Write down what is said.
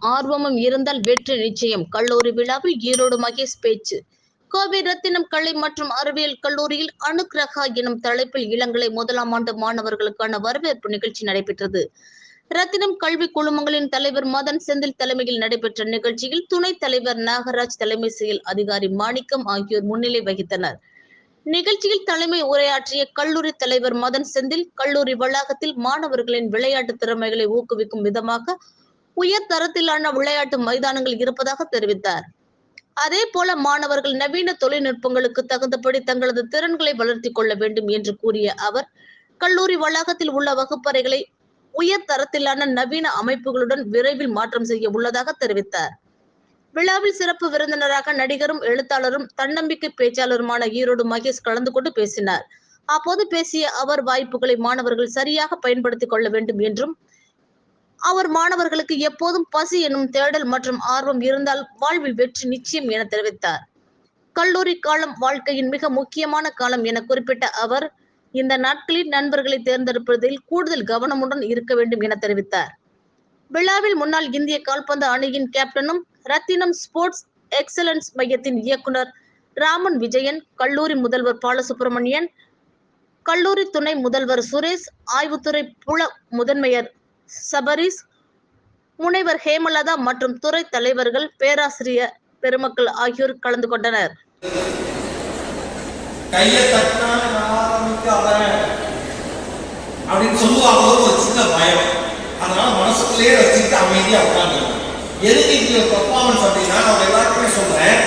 ஆர்வமும் இருந்தால் வெற்றி நிச்சயம். கல்லூரி விழாவில் ஈரோடு மகேஷ் பேச்சு. கோவை ரத்தினம் கலை மற்றும் அறிவியல் கல்லூரியில் அனுக்கிரகா எனும் தலைப்பில் இளங்கலை முதலாம் ஆண்டு மாணவர்களுக்கான வரவேற்பு நிகழ்ச்சி நடைபெற்றது. ரத்தினம் கல்வி குழுமங்களின் தலைவர் மதன் செந்தில் தலைமையில் நடைபெற்ற நிகழ்ச்சியில் துணைத் தலைவர் நாகராஜ் தலைமை செயல் அதிகாரி மாணிக்கம் ஆகியோர் முன்னிலை வகித்தனர். நிகழ்ச்சியில் தலைமை உரையாற்றிய கல்லூரி தலைவர் மதன் செந்தில் கல்லூரி வளாகத்தில் மாணவர்களின் விளையாட்டு திறமைகளை ஊக்குவிக்கும் விதமாக உயர் தரத்திலான விளையாட்டு மைதானங்கள் இருப்பதாக தெரிவித்தார். அதே போல மாணவர்கள் நவீன தொழில்நுட்பங்களுக்கு தகுந்தபடி தங்களது திறன்களை வளர்த்திக் கொள்ள வேண்டும் என்று கூறிய அவர் கல்லூரி வளாகத்தில் உள்ள வகுப்பறைகளை உயர் தரத்திலான நவீன அமைப்புகளுடன் விரைவில் மாற்றம் செய்ய உள்ளதாக தெரிவித்தார். விழாவில் சிறப்பு விருந்தினராக நடிகரும் எழுத்தாளரும் தன்னம்பிக்கை பேச்சாளருமான ஈரோடு மகேஷ் கலந்து கொண்டு பேசினார். அப்போது பேசிய அவர் வாய்ப்புகளை மாணவர்கள் சரியாக பயன்படுத்திக் கொள்ள வேண்டும் என்றும் அவர் மாணவர்களுக்கு எப்போதும் பசி எனும் தேடல் மற்றும் ஆர்வம் இருந்தால் வாழ்வில் வெற்றி நிச்சயம் என தெரிவித்தார். கல்லூரி காலம் வாழ்க்கையின் மிக முக்கியமான காலம் என குறிப்பிட்ட அவர் இந்த நாட்களில் நண்பர்களை தேர்ந்தெடுப்பதில் கூடுதல் கவனமுடன் இருக்க வேண்டும் என தெரிவித்தார். விழாவில் முன்னாள் இந்திய கால்பந்து அணியின் கேப்டனும் ரத்தினம் ஸ்போர்ட்ஸ் எக்ஸலன்ஸ் மையத்தின் இயக்குனர் ராமன் விஜயன் கல்லூரி முதல்வர் பாலசுப்ரமணியன் கல்லூரி துணை முதல்வர் சுரேஷ் ஆய்வுத்துறை புல முதன்மையர் சபரிஸ் முனைவர் ஹேமலதா மற்றும் துறை தலைவர்கள் பேராசிரியர் பெருமக்கள் ஆகியோர் கலந்து கொண்டனர். அப்படின்னு சொல்லுவாங்களோ ஒரு சின்ன பயம். அதனால மனசுக்குள்ளேயே வச்சுக்கிட்டு அமைதியா உட்காந்து எதுக்கு இது பர்ஃபார்மன்ஸ் அப்படின்னா நான் எல்லாருக்குமே சொல்றேன்.